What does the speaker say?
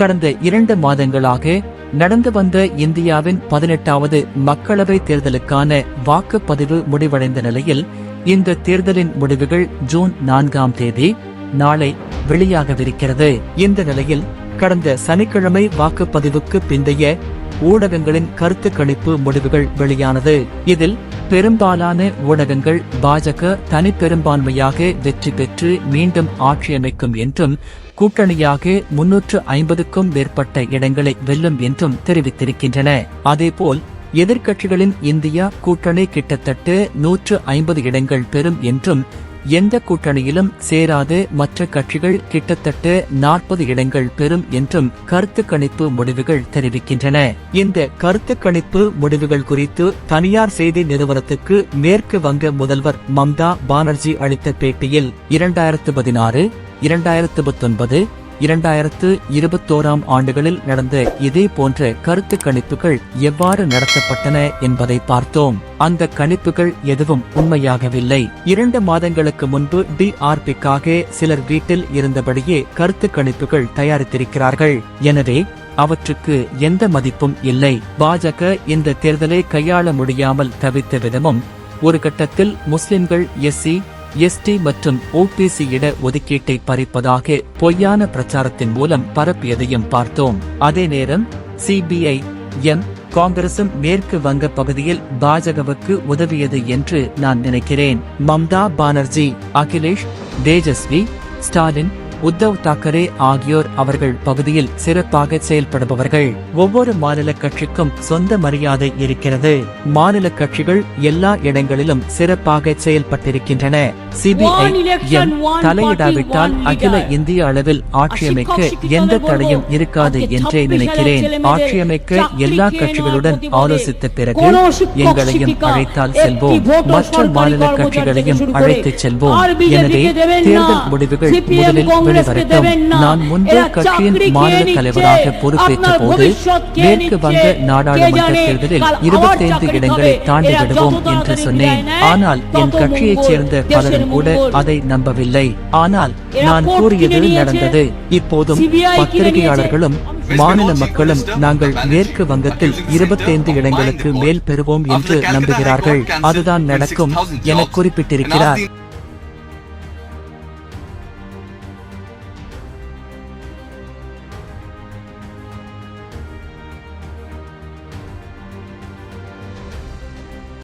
கடந்த இரண்டு மாதங்களாக நடந்து வந்த இந்தியாவின் பதினெட்டாவது மக்களவை தேர்தலுக்கான வாக்குப்பதிவு முடிவடைந்த நிலையில் இந்த தேர்தலின் முடிவுகள் ஜூன் நான்காம் தேதி நாளை வெளியாகவிருக்கிறது. இந்த நிலையில் கடந்த சனிக்கிழமை வாக்குப்பதிவுக்கு பிந்தைய ஊடகங்களின் கருத்து கணிப்பு முடிவுகள் வெளியானது. இதில் பெரும்பாலான ஊடகங்கள் பாஜக தனிப்பெரும்பான்மையாக வெற்றி பெற்று மீண்டும் ஆட்சியமைக்கும் என்றும் கூட்டணியாக முன்னூற்று ஐம்பதுக்கும் மேற்பட்ட இடங்களை வெல்லும் என்றும் தெரிவித்திருக்கின்றன. அதேபோல் எதிர்க்கட்சிகளின் இந்தியா கூட்டணி கிட்டத்தட்ட நூற்று ஐம்பது இடங்கள் பெறும் என்றும் எந்த கூட்டணியிலும் சேராது. மற்ற கட்சிகள் கிட்டத்தட்ட நாற்பது இடங்கள் பெறும் என்றும் கருத்து கணிப்பு முடிவுகள் தெரிவிக்கின்றன. இந்த கருத்து கணிப்பு முடிவுகள் குறித்து தனியார் செய்தி நிறுவனத்துக்கு மேற்கு வங்க முதல்வர் மம்தா பானர்ஜி அளித்த பேட்டியில் இரண்டாயிரத்து பதினாறு இரண்டாயிரத்து பத்தொன்பது இரண்டாயிரத்து இருபத்தோராம் ஆண்டுகளில் நடந்த இதே போன்ற கருத்து கணிப்புகள் எவ்வாறு நடத்தப்பட்டன என்பதை பார்த்தோம். அந்த கணிப்புகள் எதுவும் உண்மையாகவில்லை. இரண்டு மாதங்களுக்கு முன்பு டிஆர்பிக்காக சிலர் வீட்டில் இருந்தபடியே கருத்து கணிப்புகள் தயாரித்திருக்கிறார்கள். எனவே அவற்றுக்கு எந்த மதிப்பும் இல்லை. பாஜக இந்த தேர்தலை கையாள முடியாமல் தவித்த விதமும் ஒரு கட்டத்தில் முஸ்லிம்கள் எஸ்சி எஸ்டி மற்றும் ஓபிசி இட ஒதுக்கீட்டை பறிப்பதாக பொய்யான பிரச்சாரத்தின் மூலம் பரப்பியதையும் பார்த்தோம். அதே நேரம் சிபிஐ எம் காங்கிரசும் மேற்கு வங்க பகுதியில் பாஜகவுக்கு உதவியது என்று நான் நினைக்கிறேன். மம்தா பானர்ஜி அகிலேஷ் தேஜஸ்வி ஸ்டாலின் உத்தவ் தாக்கரே ஆகியோர் அவர்கள் பகுதியில் சிறப்பாக செயல்படுபவர்கள். ஒவ்வொரு மாநில கட்சிக்கும் சொந்த மரியாதை இருக்கிறது. மாநில கட்சிகள் எல்லா இடங்களிலும் சிறப்பாக செயல்பட்டிருக்கின்றன. சிபிஐ தலையிடாவிட்டால் அகில இந்திய அளவில் ஆட்சியமைக்க எந்த தடையும் இருக்காது என்றே நினைக்கிறேன். ஆட்சியமைக்க எல்லா கட்சிகளுடன் ஆலோசித்த பிறகு எங்களையும் அழைத்தால் செல்வோம். மற்ற மாநில கட்சிகளையும் அழைத்துச் செல்வோம். எனவே தேர்தல் முடிவுகள் முதலில் வெளிவரட்டும் நான். முன்பு கட்சியின் மாநில தலைவராக பொறுப்பேற்ற போது மேற்கு வங்க நாடாளுமன்ற தேர்தலில் இருபத்தைந்து இடங்களை தாண்டி விடுவோம் என்று சொன்னேன். ஆனால் என் கட்சியைச் சேர்ந்த பலரும் கூட அதை நம்பவில்லை. ஆனால் நான் கூறியது நடந்தது. இப்போதும் பத்திரிகையாளர்களும் மாநில மக்களும் நாங்கள் மேற்கு வங்கத்தில் இருபத்தைந்து இடங்களுக்கு மேல் பெறுவோம் என்று நம்புகிறார்கள். அதுதான் நடக்கும். என குறிப்பிட்டிருக்கிறார்.